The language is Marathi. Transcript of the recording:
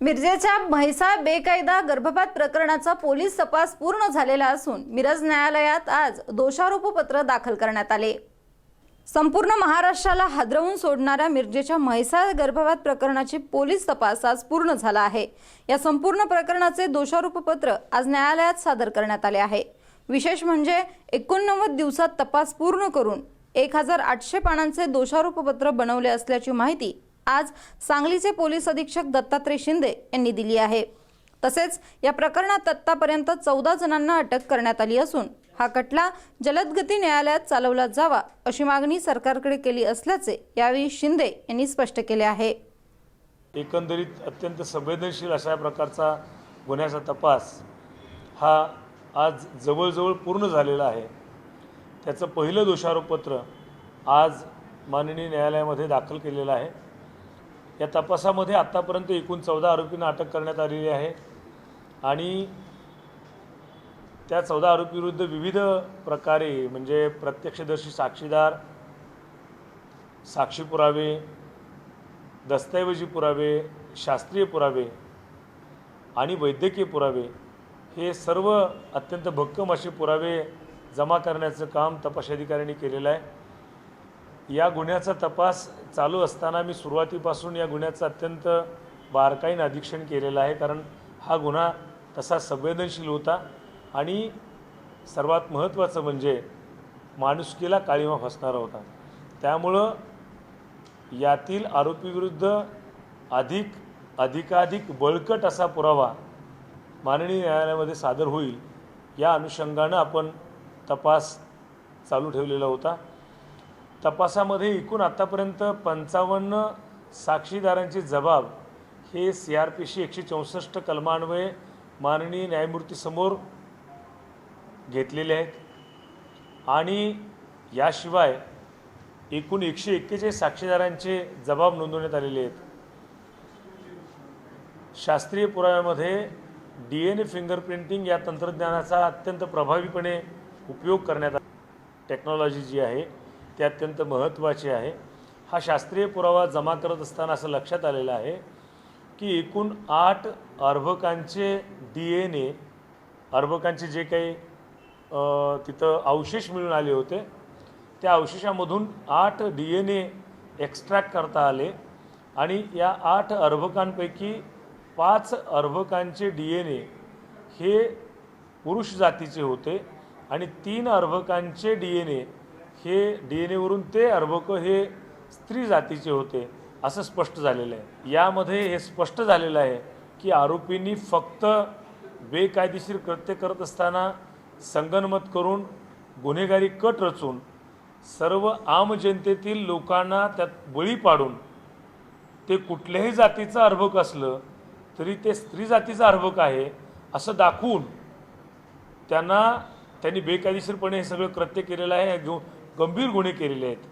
मिरजेच्या म्हैसा बेकायदा गर्भपात प्रकरणाचा पोलीस तपास पूर्ण झालेला असून मिरज न्यायालयात आज दोषारोपपत्र दाखल करण्यात आले. संपूर्ण महाराष्ट्राला हादरवून सोडणाऱ्या मिरजेच्या म्हैसा गर्भपात प्रकरणाची पोलीस तपास आज पूर्ण झाला आहे. या संपूर्ण प्रकरणाचे दोषारोपपत्र आज न्यायालयात सादर करण्यात आले आहे. विशेष म्हणजे एकोणनव्वद दिवसात तपास पूर्ण करून एक हजार आठशे पानांचे दोषारोपपत्र बनवले असल्याची माहिती आज सांगलीचे पोलीस अधीक्षक दत्तात्रय शिंदे यांनी दिली आहे. तसेच या प्रकरणात आत्तापर्यंत चौदा जणांना अटक करण्यात आली असून हा खटला जलदगती न्यायालयात चालवला जावा अशी मागणी सरकारकडे केली असल्याचे यावेळी शिंदे यांनी स्पष्ट केले आहे. एकंदरीत अत्यंत संवेदनशील अशा प्रकारचा गुन्ह्याचा तपास हा आज जवळजवळ पूर्ण झालेला आहे. त्याचं पहिलं दोषारोपपत्र आज माननीय न्यायालयामध्ये दाखल केलेलं आहे. या तपासामध्ये आत्तापर्यंत एकूण चौदा आरोपींना अटक करण्यात आलेली आहे. आणि त्या चौदा आरोपीविरुद्ध विविध प्रकारे म्हणजे प्रत्यक्षदर्शी साक्षीदार साक्षी पुरावे दस्तऐवजी पुरावे शास्त्रीय पुरावे आणि वैद्यकीय पुरावे हे सर्व अत्यंत भक्कम असे पुरावे जमा करण्याचं काम तपास अधिकाऱ्यांनी केलेलं आहे. या गुन्ह्याचा तपास चालू असताना मी सुरुवातीपासून या गुन्ह्याचं अत्यंत बारकाईनं अधीक्षण केलेलं आहे. कारण हा गुन्हा तसा संवेदनशील होता आणि सर्वात महत्त्वाचं म्हणजे माणुसकीला काळीमा फसणारा होता. त्यामुळं यातील आरोपीविरुद्ध अधिक अधिकाधिक बळकट असा पुरावा माननीय न्यायालयामध्ये सादर होईल या अनुषंगानं आपण तपास चालू ठेवलेला होता. तपासामध्ये एकूण आत्तापर्यंत पंचावन्न साक्षीदारांचे जबाब हे सी आर पी सी एकशे चौसष्ट कलमान्वये माननीय न्यायमूर्तीसमोर घेतलेले आहेत. आणि याशिवाय एकूण एकशे एक्केचाळीस साक्षीदारांचे जबाब नोंदवण्यात आलेले आहेत. शास्त्रीय पुराव्यामध्ये डी एन ए फिंगरप्रिंटिंग या तंत्रज्ञानाचा अत्यंत प्रभावीपणे उपयोग करण्यात आला. टेक्नॉलॉजी जी आहे ते अत्यंत महत्त्वाचे आहे. हा शास्त्रीय पुरावा जमा करत असताना असं लक्षात आलेलं आहे की एकूण आठ अर्भकांचे डी एन ए अर्भकांचे जे काही तिथं अवशेष मिळून आले होते त्या अवशेषामधून आठ डी एन ए एक्स्ट्रॅक्ट करता आले आणि या आठ अर्भकांपैकी पाच अर्भकांचे डी एन ए हे पुरुष जातीचे होते आणि तीन अर्भकांचे डी एन ए हे डी एन एवरून ते अर्भक हे स्त्री जातीचे होते असं स्पष्ट झालेलं आहे. यामध्ये हे स्पष्ट झालेलं आहे की आरोपींनी फक्त बेकायदेशीर कृत्य करत असताना संगनमत करून गुन्हेगारी कट रचून सर्व आम जनतेतील लोकांना त्यात बळी पाडून ते कुठल्याही जातीचं अर्भक असलं तरी ते स्त्री जातीचं अर्भक आहे असं दाखवून त्यांना त्यांनी बेकायदेशीरपणे हे सगळं कृत्य केलेलं आहे. घेऊन गंभीर गुन्हे केलेले आहेत.